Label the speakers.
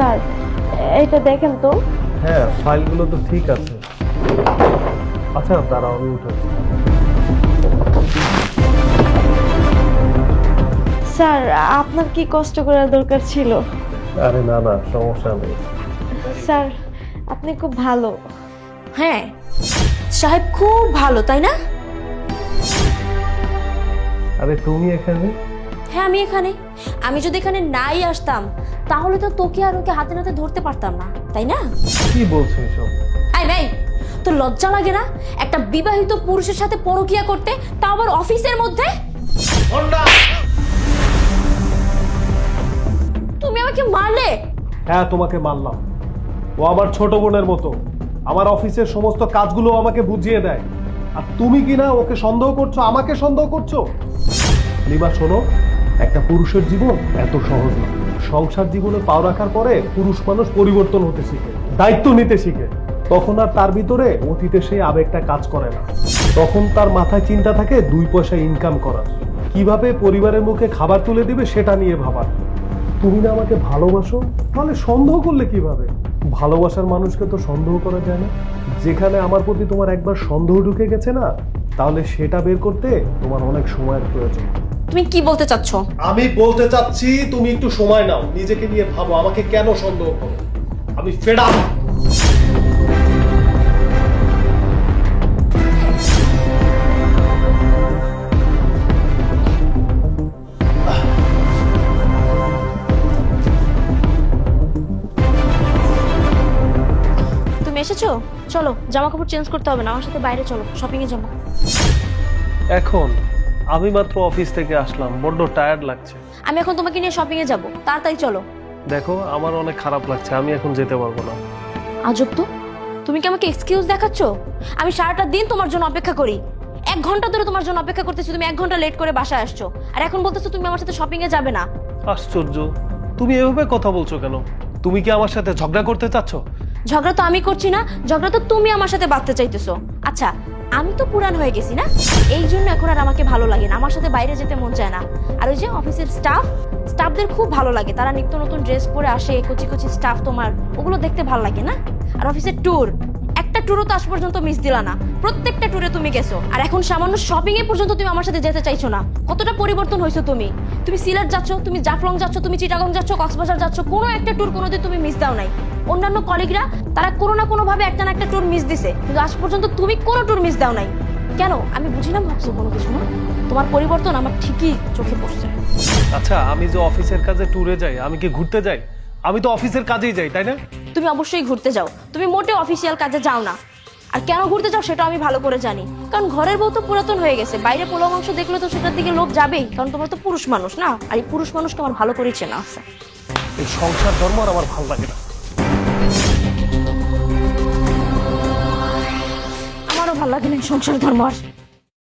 Speaker 1: Sir এটা দেখেন তো।
Speaker 2: হ্যাঁ ফাইলগুলো তো ঠিক আছে। আচ্ছা দাঁড়াও আমি উঠেছি
Speaker 1: স্যার আপনার কি কষ্ট করার দরকার ছিল?
Speaker 2: আরে না না সমস্যা নেই।
Speaker 1: স্যার আপনি খুব ভালো।
Speaker 3: হ্যাঁ সাহেব খুব ভালো তাই না?
Speaker 2: আরে তুমি এখানে?
Speaker 3: হ্যাঁ আমি এখানে। আমি যদি এখানে নাই আসতাম তাহলে তো তোকে আর ওকে হাতে নাতে ধরতে পারতাম না তাই না?
Speaker 2: কি বলছো এসব?
Speaker 3: আই ভাই তোর লজ্জা লাগে না? একটা বিবাহিত পুরুষের সাথে পরকিয়া করতে তাও আবার অফিসের মধ্যে? তুমি আমাকে মারলে?
Speaker 2: হ্যাঁ তোমাকে মানলাম ও আমার ছোট বোনের মতো। আমার অফিসের সমস্ত কাজগুলো আমাকে বুঝিয়ে দেয়। আর তুমি কি না ওকে সন্দেহ করছ আমাকে সন্দেহ করছ? লিমা শোনো একটা পুরুষের জীবন এত সহজ না। সংসার জীবনে পাও রাখার পরে পুরুষ মানুষ পরিবর্তন হতে শিখে, দায়িত্ব নিতে শিখে। তখন আর তার ভিতরে অতীতে সেই আবেগটা কাজ করে না। তখন তার মাথায় চিন্তা থাকে দুই পয়সা ইনকাম করার। কীভাবে পরিবারের মুখে খাবার তুলে দিবে সেটা নিয়ে ভাবার। তুমি না আমাকে ভালোবাসো? তাহলে সন্দেহ করলে কীভাবে? ভালোবাসার মানুষকে তো সন্দেহ করা যায় না। যেখানে আমার প্রতি তোমার একবার সন্দেহ ঢুকে গেছে না, তাহলে সেটা বের করতে তোমার অনেক সময়ের প্রয়োজন।
Speaker 3: তুমি কি বলতে চাচ্ছ?
Speaker 2: আমি বলতে চাচ্ছি তুমি একটু সময় নাও নিজেকে নিয়ে ভাবো আমাকে কেন সন্দেহ করো? আমি ফেডা
Speaker 3: তুমি এসেছ? চলো জামা কাপড় চেঞ্জ করতে হবে না আমার সাথে বাইরে চলো শপিং এ চলো।
Speaker 2: এখন আমি মাত্র অফিস থেকে আসলাম। বড্ড টায়ার্ড লাগছে।
Speaker 3: আমি এখন তোমাকে নিয়ে শপিং এ যাব। তাড়াতাড়ি চলো।
Speaker 2: দেখো আমার অনেক খারাপ লাগছে। আমি এখন যেতে পারব না।
Speaker 3: আজব তো। তুমি কি আমাকে এক্সকিউজ দেখাচ্ছ? আমি সারাটা দিন তোমার জন্য অপেক্ষা করি। এক ঘণ্টা ধরে তোমার জন্য অপেক্ষা করতেছি তুমি এক ঘণ্টা লেট করে বাসায় আসছো। আর এখন বলতেছো তুমি আমার সাথে শপিং এ যাবে না।
Speaker 2: আশ্চর্য। তুমি এভাবে কথা বলছো কেন? তুমি কি আমার সাথে ঝগড়া করতে চাচ্ছ?
Speaker 3: ঝগড়া তো আমি করছি না। ঝগড়া তো তুমি আমার সাথে বাঁধতে চাইতেছো। আচ্ছা আমি তো পুরান হয়ে গেছি না? এই জন্য এখন আর আমাকে ভালো লাগে না। আমার সাথে বাইরে যেতে মন চায় না। আর ওই যে অফিসের স্টাফ স্টাফদের খুব ভালো লাগে। তারা নিত্য নতুন ড্রেস পরে আসে কচি কচি স্টাফ তোমার। ওগুলো দেখতে ভালো লাগে না? আর অফিসের ট্যুর একটা ট্যুরও তো আজ পর্যন্ত মিস দিলা না। প্রত্যেকটা ট্যুরে তুমি গেছো। আর এখন সামান্য শপিং এ পর্যন্ত তুমি আমার সাথে যেতে চাইছো না। কতটা পরিবর্তন হয়েছো তুমি? তুমি সিলেট যাচ্ছ, তুমি জাফলং যাচ্ছ, তুমি চিটাগং যাচ্ছ, কক্সবাজার যাচ্ছ, কোনো একটা ট্যুর কোনোদিন তুমি মিস দাও নাই। অন্যান্য কলিগরা তারা কোনো না কোনো ভাবে একটা না একটা ট্যুর মিস দিছে। কিন্তু আজ পর্যন্ত তুমি কোনো ট্যুর মিস দাও নাই। কেন? আমি বুঝি না, ভাবছ কোনো কিছু, না? তোমার পরিবর্তন আমার ঠিকই চোখে পড়ছে।
Speaker 2: আচ্ছা আমি যে অফিসের কাজে ট্যুরে যাই, আমি কি ঘুরতে যাই? আমি তো অফিসের কাজেই যাই, তাই না?
Speaker 3: তুমি অবশ্যই ঘুরতে যাও। তুমি মোটে অফিসিয়াল কাজে যাও না। আর কেন ঘুরতে যাও সেটা আমি ভালো করে জানি। কারণ ঘরের বউ তো পুরাতন হয়ে গেছে। বাইরে পোলাও মাংস দেখলে তো সেটার দিকে লোভ যাবেই। কারণ তোমার তো পুরুষ মানুষ না? আর এই পুরুষ মানুষকে আমার ভালো করেই চেনা আছে।
Speaker 2: এই সংসার ধর্ম আর আমার ভালো লাগে না।
Speaker 3: আমারও ভালো লাগে না সংসার ধর্ম আর।